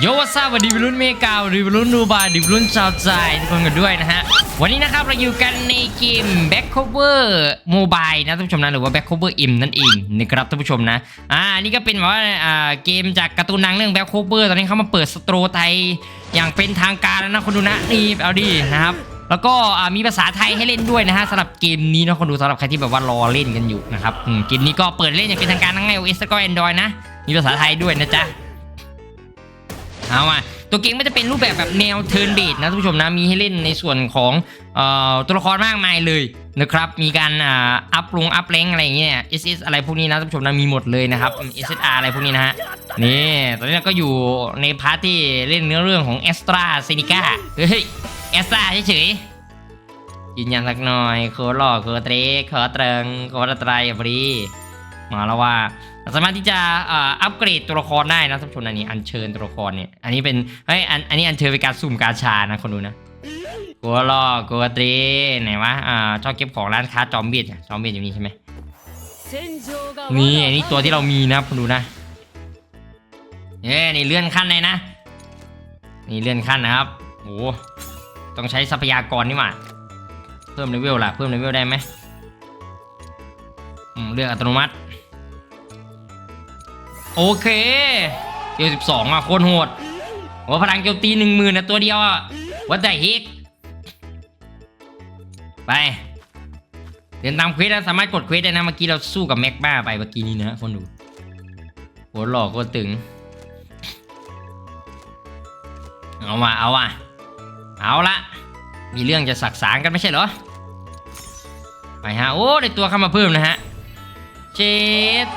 โยวัสวัสดีวิรุณเมกาวิรุณนูบาดิวรุณชาวใจทุกคนกันด้วยนะฮะ วันนี้นะครับเราอยู่กันในเกม Back Cover Mobile นะท่านผู้ชมนะหรือว่า Back Cover M นั่นเองนะครับท่านผู้ชมนะอ่านี่ก็เป็นแบบว่าอ่าเกมจากการ์ตูนนังเรื่อง Back Cover ตอนนี้เขามาเปิดสโตรไทยอย่างเป็นทางการแล้วนะคนดูนะนี่เอาดีนะครับแล้วก็มีภาษาไทยให้เล่นด้วยนะฮะสำหรับเกมนี้นะคนดูสำหรับใครที่แบบว่ารอเล่นกันอยู่นะครับเกมนี้ก็เปิดเล่นอย่างเป็นทางการทั้ง iOS แล้วก็ Android นะมีภาษาไทยด้วยนะจ๊ะ เอามาตัวเกมก็จะเป็นรูปแบบแบบแนวเทิร์นเบดนะท่านผู้ชมนะมีให้เล่นในส่วนของตัวละครมากมายเลยนะครับมีการอัพลงอัพแรงอะไรอย่างเงี้ย SS อะไรพวกนี้นะท่านผู้ชมนะมีหมดเลยนะครับ SSR อะไรพวกนี้นะฮะนี่ตอนนี้เราก็อยู่ในพาร์ทที่เล่นเนื้อเรื่องของ a s t r a z เซ e c a เฮ้ย a s t r a เฉยยืนยันสักหน่อยโคหล่อโคเตรโคเตรงโคตรไตรบรีมาแล้วว่า สามารถที่จะอัปเกรดตัวละครได้นะท่านผู้ชมอันนี้อัญเชิญตัวละครเนี่ยอันนี้เป็นเฮ้ยอันอันนี้อัญเชิญเป็นการสุ่มกาชานะคนดูนะกัวลอกัวตรีไหนวะอ่าชอบเก็บของร้านค้าจอมเบียดจอมเบียดอยู่นี่ใช่ไหมนี่อันนี้ตัวที่เรามีนะครับคนดูนะเอ้นี่เลื่อนขั้นเลยนะนี่เลื่อนขั้นนะครับโอ้ต้องใช้ทรัพยากรนี่หว่าเพิ่มเลเวลล่ะเพิ่มเลเวลได้ไหมอืมเลือกอัตโนมัติ โอเคเดียวสิบสองอะโคตรโหดโอ้พลังโจมตีหนึ่งหมื่นนะตัวเดียวอะวัดใจฮิกไปเดินตามเควสแล้วสามารถกดเควสได้นะเมื่อกี้เราสู้กับแม็กบ้าไปเมื่อกี้นี้นะฮะคนดูโหหลอกโคตรตึงเอาว่ะเอาว่ะเอาละมีเรื่องจะสักสางกันไม่ใช่เหรอไปฮะโอ้ได้ตัวเข้ามาเพิ่มนะฮะเจ็ด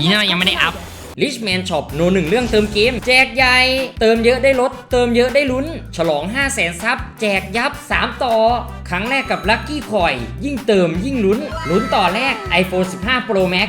ดีนะยังไม่ได้อัพ Richman Shop โนหนึ่งเรื่องเติมเกม แจกใหญ่ เติมเยอะได้ลด เติมเยอะได้ลุ้น ฉลอง 5 0 0แสนซับแจกยับ 3 ต่อ ครั้งแรกกับ Lucky Coin ยิ่งเติมยิ่งลุ้น ลุ้นต่อแรก iPhone 15 Pro Max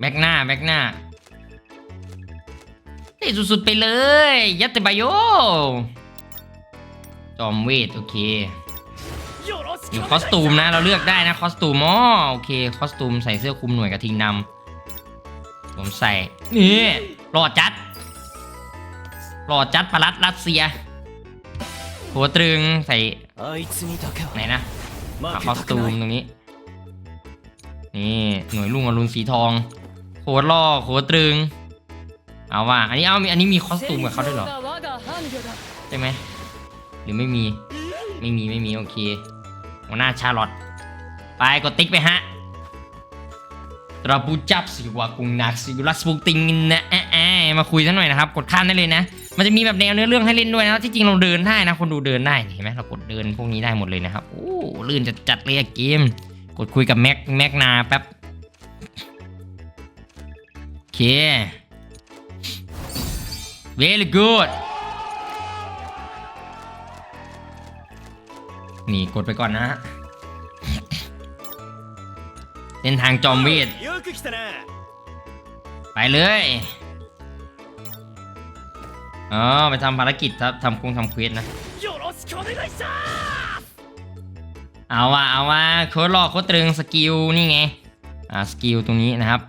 แม็กนาแม็กนาเท่สุดๆไปเลย ยัตเตบายโยจอมเวท โอเคอยู่คอสตูมนะ เราเลือกได้นะ คอสตูมอ๋อโอเค คอสตูมใส่เสื้อคลุมหน่วยกระทิงนำผมใส่ นี่หล่อจัดหล่อจัดปรัสรัสเซีย หัวตรึงใส่ไหนนะคอสตูมตรงนี้ นี่ หน่วยลุงอรุณสีทอง ตรล่อโคตรตรึง เอาว่าอันนี้เอามีอันนี้มีคอสตูมกับเขาด้วยเหรอใช่ไหมหรือไม่มีไม่มีไม่มีโอเคหัวหน้าชาลอตไปกดติ๊กไปฮะตราบูจับสิวากุงนักสิวลัสบุกติงนะแอะแอมาคุยซะหน่อยนะครับกดข้ามได้เลยนะ มันจะมีแบบแนวเนื้อเรื่องให้เล่นด้วยนะที่จริงเราเดินได้นะ คนดูเดินได้เห็นไหมเรากดเดินพวกนี้ได้หมดเลยนะครับโอ้ลื่นจัดจัดเลยเกม กดคุยกับแม็กแม็กนาแป๊บ เค very good นี่กดไปก่อนนะฮะเส้นทางจอมเวทไปเลยอ๋อไปทำภารกิจครับทำคงทำเควสนะ เอาว่ะเอาว่ะโคตรหลอกโคตรตรึงสกิลนี่ไง อ่าสกิลตรงนี้นะครับ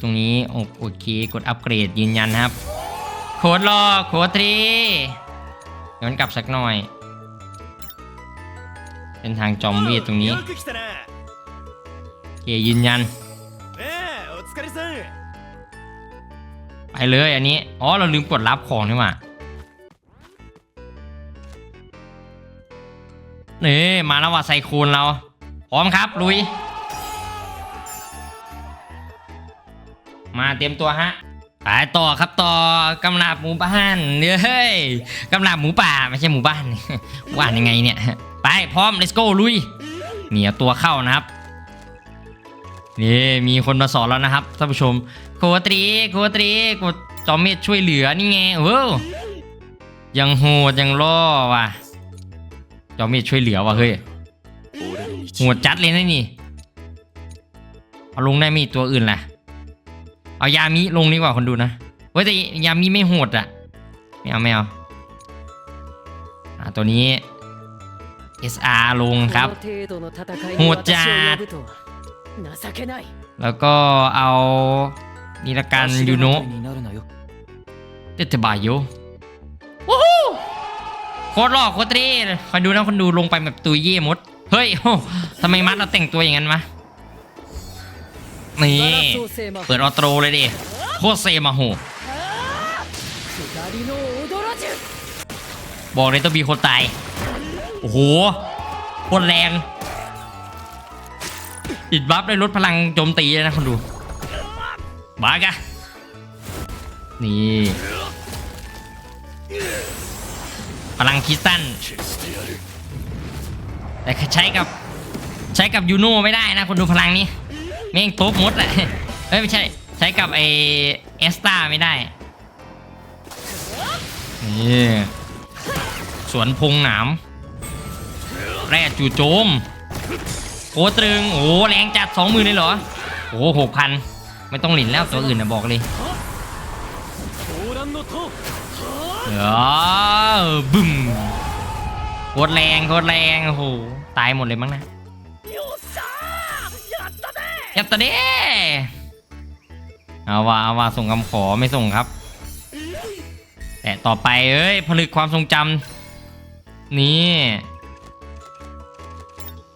ตรงนี้โอเคกดอัปเกรดยืนยันครับ โค้ดรอโค้ดทรีย้อนกลับสักหน่อยเป็นทางจอมเวทตรงนี้โอเคยืนยันไปเลยอันนี้อ๋อเราลืมกดรับของนี่หว่านี่มาแล้วว่าไซคูนเรา พร้อมครับลุย มาเตรียมตัวฮะไปต่อครับต่อกำลับหมูบ้านเฮ้ยกำลับหมูป่าไม่ใช่หมู่บ้านว่านยังไงเนี่ยไปพร้อม let's go ลุยเนี่ยตัวเข้านะครับนี่มีคนมาสอนแล้วนะครับท่านผู้ชมโคตรีโคตรีกดจอมเมธช่วยเหลือนี่ไงเออยังโหดยังล่อว่ะจอมเมธช่วยเหลือว่ะเฮ้ย俺のโหดจัดเลยนะนี่เอาลงได้มีตัวอื่นล่ะ เอายามิลงดีกว่าคนดูนะเว้ยแต่ยามิไม่โหดอะไม่เอาไม่เอาอาตัวนี้ SR ลงครับโหดจัดแล้วก็เอานี่ละกันยูโนะเตตบายโยว้าวโคตรหล่อโคตรเท่คอยดูนะคนดูลงไปแบบตัวเย่หมด เฮ้ยโอ้ทำไมมัดเราแต่งตัวอย่างนั้นมา นี่เปิดออโตรเลยดิโคเซมาโหบอกเลยต้องมีคนตาย โอ้โหคนแรง อิดบัฟได้ลดพลังโจมตีเลยนะคนดูบากะนี่พลังคิสตันแต่ใช้กับใช้กับยูโน่ไม่ได้นะคนดูพลังนี้ ม่งทุบมดแหละเฮ้ยไม่ใช่ ใช้กับไอเอสตาไม่ได้นี่สวนพงหนามแร่จู่โจมโคตรึงโอ้แรงจัดสองหมื่นเลยเหรอโอ้หกพันไม่ต้องหลินแล้วตัวอื่นนะบอกเลยเออบึ้มโคตรแรงโคตรแรงโอ้โหตายหมดเลยมั้งนะ ตะเด้เอาว่าเอาว่าส่งคำขอไม่ส่งครับ แต่ต่อไปเอ้ยผลึกความทรงจำนี่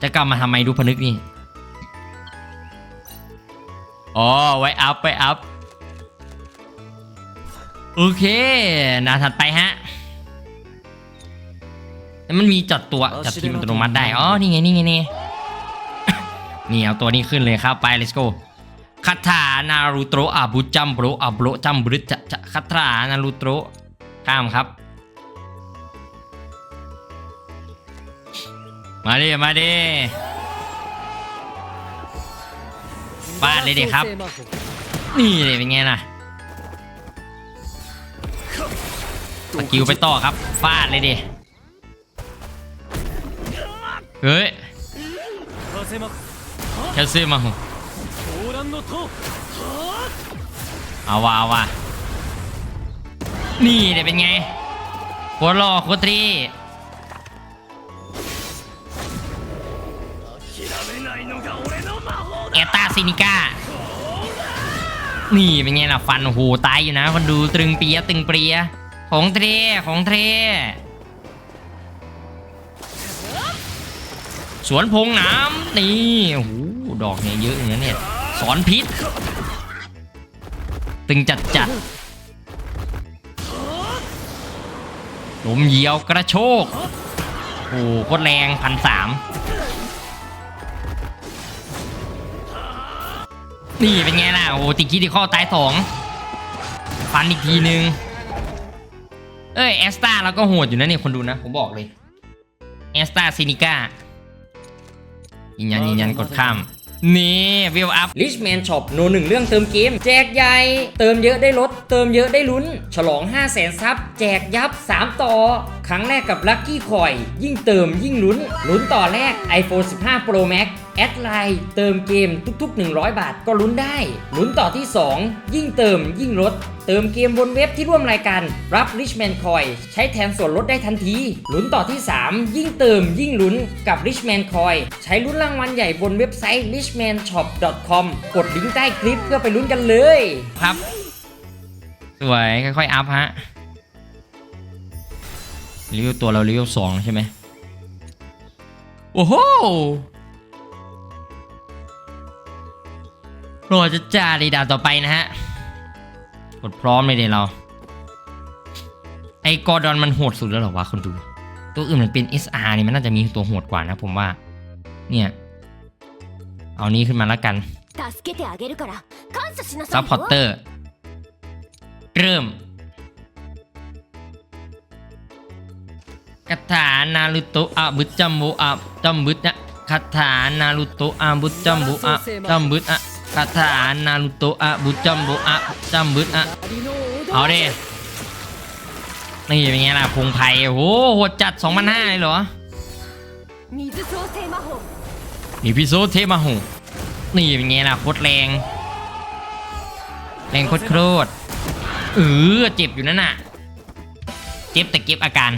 จะกลับมาทำไมดูผนึกนี่อ๋อไว้อัพไว้อัพโอเคนาถัดไปฮะแล้วมันมีจัดตัวจัดทีมอัตโนมัติได้ อ๋อ นี่ไง นี่ไงนี่ นี่เอาตัวนี้ขึ้นเลยครับไป let's go คาถานารูโตรอาบุจัมโบรอาโบรจัมบริจะจะคาถานารูโตรข้ามครับ มาดิมาดิปาดเลยดิครับ นี่เลยเป็นไงล่ะสกิลไปต่อครับฟาดเลยดิเฮ้ย แคสซี่มาหุเอาว่ะเอาว่ะนี่เนี่ยเป็นไงโคตรหล่อโคตรีเอตาซินิก้านี่เป็นไงล่ะฟันหูตายอยู่นะคนดูตรึงเปียตึงเปียของเทของเทสวนพงน้ำนี่หู ดอกเนี่ยเยอะอย่างนี้เนี่ยสอนพิษ ตึงจัดจัดลมเหยียวกระโชกโอ้โหโคตรแรงพันสามนี่เป็นไงล่ะ โอ้ติดคิดที่ข้อตายสองฟันอีกทีนึง เอ้ยแอสตาเราก็โหดอยู่นะเนี่ยคนดูนะ ผมบอกเลยแอสตาซินิก้ายืนยันยืนยันกดข้าม นี่วิวอัพ Richman Shop โนหนึ่งเรื่องเติมเกม แจกใหญ่ เติมเยอะได้ลด เติมเยอะได้ลุ้น ฉลอง 5 0 0แสนซับ แจกยับ 3 ต่อ ครั้งแรกกับลัคกี้คอย ยิ่งเติมยิ่งลุ้น ลุ้นต่อแรก iPhone 15 Pro Max แอดไลน์เติมเกมทุก ๆ 100 บาทก็ลุ้นได้ลุ้นต่อที่ 2 ยิ่งเติมยิ่งลด เติมเกมบนเว็บที่ร่วมรายการรับ Richman Coin ใช้แทนส่วนลดได้ทันทีลุ้นต่อที่ 3 ยิ่งเติมยิ่งลุ้นกับ Richman Coin ใช้ลุ้นรางวัลใหญ่บนเว็บไซต์ richmanshop.com กดลิงก์ใต้คลิปเพื่อไปลุ้นกันเลยครับ สวยค่อยๆอัพฮะรีวิวตัวเรารีวิวสองใช่ไหมโอ้โห โรดจะจ้าดีด่าต่อไปนะฮะ กดพร้อมเลยเดี๋ยวเรา ไอ้กอดอนมันโหดสุดแล้วหรอวะคนดู ตัวอื่นมันเป็น SR นี่มันน่าจะมีตัวโหดกว่านะผมว่า เนี่ย เอานี้ขึ้นมาแล้วกันซัพพอร์เตอร์ เริ่มคาถานารุโตะอาบุจัมโบอาจัมบุตนะคาถานารุโตะอาบุจัมโบอาจัมบุตนะ คาถานารุโตะบุจัมโบอะจัมบุดอะเอาดินี่เป็นไงล่ะพงไพโอ้โหโหดจัด2,500เลยเหรอมีพิโซเทมาหูนี่เป็นไงล่ะโคตรแรง แรงโคตรโคตรเออเจ็บอยู่นั่นน่ะ เจ็บแต่เก็บอาการ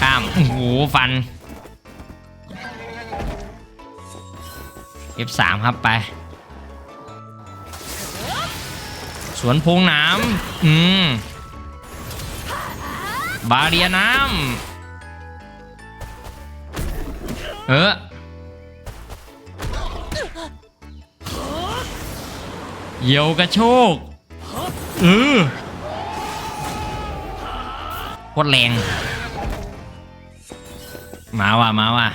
ข้ามโอ้โหฟัน F3 ครับไป สวนพุงน้ำอืม บาเรียน้ำเออเหยี่ยวกระโชกเออโคตรแรง มาว่ะมาว่ะ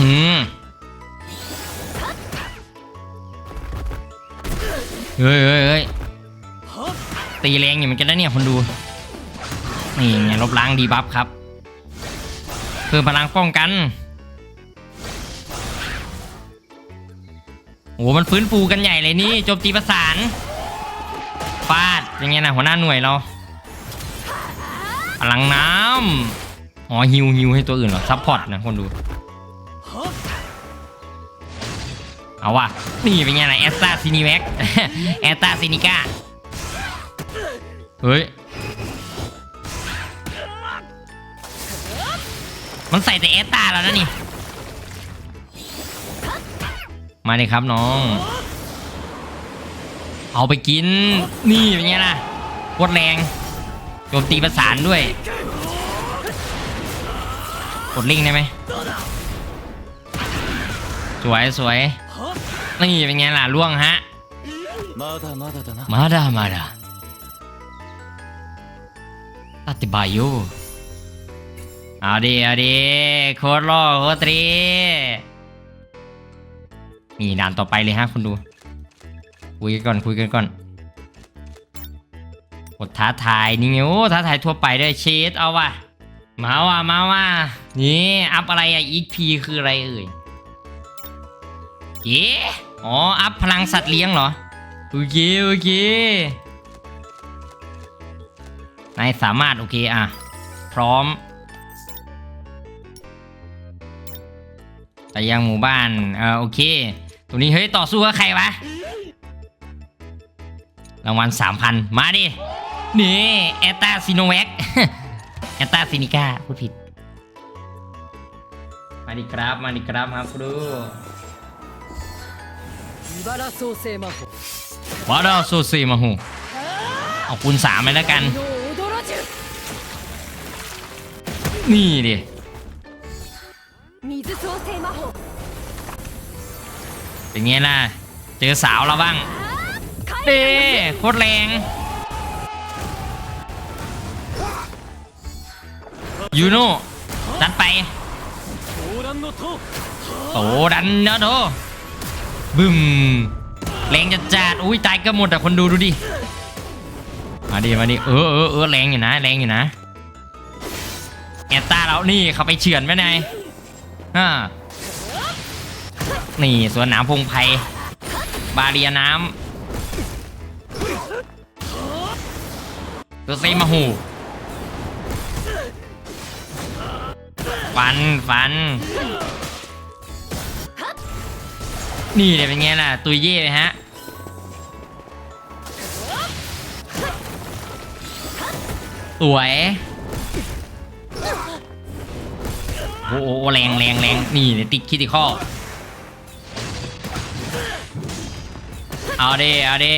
อืมเฮ้ยเฮ้ยเฮ้ยตีแรงอยู่เหมือนกันนะเนี่ยคนดู นี่ไงลบล้างดีบัฟครับ เพิ่มพลังป้องกัน โอ้โหมันฟื้นฟูกันใหญ่เลยนี่โจมตีประสานฟาดยังไงนะหัวหน้าหน่วยเราพลังน้ำอ๋อฮิวฮิวให้ตัวอื่นเหรอซัพพอร์ตนะคนดู เอาว่ะนี่เป็นไงนะแอสตาซินิแว็กแอสตาซินิก้าเฮ้ย มันใส่แต่แอสตาแล้วนะนี่ มาเลยครับน้อง เอาไปกิน นี่เป็นไงล่ะโคตรแรงโจมตีประสานด้วย กดลิงได้ไหมสวยสวย นี่เป็นไงล่ะล่วงฮะ มาดามาดาตัดติบายูเอาดีเอาดีโคตรล่อโคตรตรีมีด่านต่อไปเลยฮะคุณดู คุยกันก่อนคุยกันก่อนกดท้าทายนี่โอ้ท้าทายทั่วไปด้วยเชดเอาว่ะ มาว่ะมาว่ะนี่อัพอะไรอะอีพีคืออะไรเอ่ย เย้อ๋อ อัพพลังสัตว์เลี้ยงเหรอ โอเค โอเคนายสามารถ โอเค อะ พร้อม ไปยังหมู่บ้าน เออโอเคตรงนี้ เฮ้ย ต่อสู้กับใครวะ รางวัลสามพันมาดิ นี่แอตตาซิโนแวคแอตตาซินิก้าพูดผิด มาดิครับ มาดิครับครับครู 自腹創生魔法 วอดอโซเซมาหูเอาคูณสามเลยแล้วกัน の踊らじゅ นี่ดิ 水創生魔法 เป็นไงล่ะ เจอสาวเราบ้างเด้โคตรแรง ยูโน่จัดไป 狂乱の塔 โตดันเนาะโต บึมแรงจัดจัดๆอุ้ยตายก็หมดแต่คนดูดูดิมาดิมาดิเออเออเออแรงอยู่นะแรงอยู่นะแอตตาเรานี่เขาไปเฉือนไปไหนายอ่านี่สวนนามพงไพบาเรียน้ำตัวเซมาหูฟันฟัน นี่เนี่ยเป็นไงล่ะ ตุยเย่ไหมฮะ สวย โอ้โหแรงแรงแรงนี่เนี่ยติดคิติข้อเอาเด้เอาเด้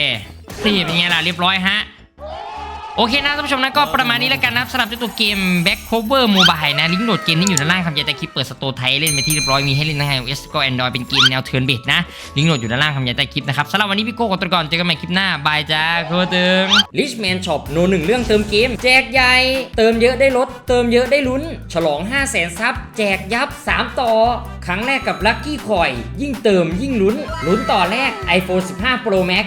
นี่เป็นไงล่ะ เรียบร้อยฮะ โอเคนะท่านผู้ชมนะก็ประมาณนี้แล้วกันนะครับสำหรับเจ้าตัวเกม Back Cover Mobile นะลิงก์โหลดเกมนี้อยู่ด้านล่างคำยายแต่คลิปเปิดสโตร์ไทยเล่นไปที่เรียบร้อยมีให้เล่นทั้ง iOS ก็ Android เป็นเกมแนวเทิร์นเบดนะลิงก์โหลดอยู่ด้านล่างคำยายแต่คลิปนะครับสำหรับวันนี้พี่โก้ขอตัวก่อนเจอกันใหม่คลิปหน้าบายจ้าโคตรตึง Richman Shop โนหนึ่งเรื่องเติมเกม แจกใหญ่เติมเยอะได้ลดเติมเยอะได้ลุ้น ฉลอง 5 0 0แสนซับแจกยับ 3 ต่อ ครั้งแรกกับ Lucky Coin ยิ่งเติมยิ่งลุ้นลุ้นต่อแรก iPhone 15 Pro Max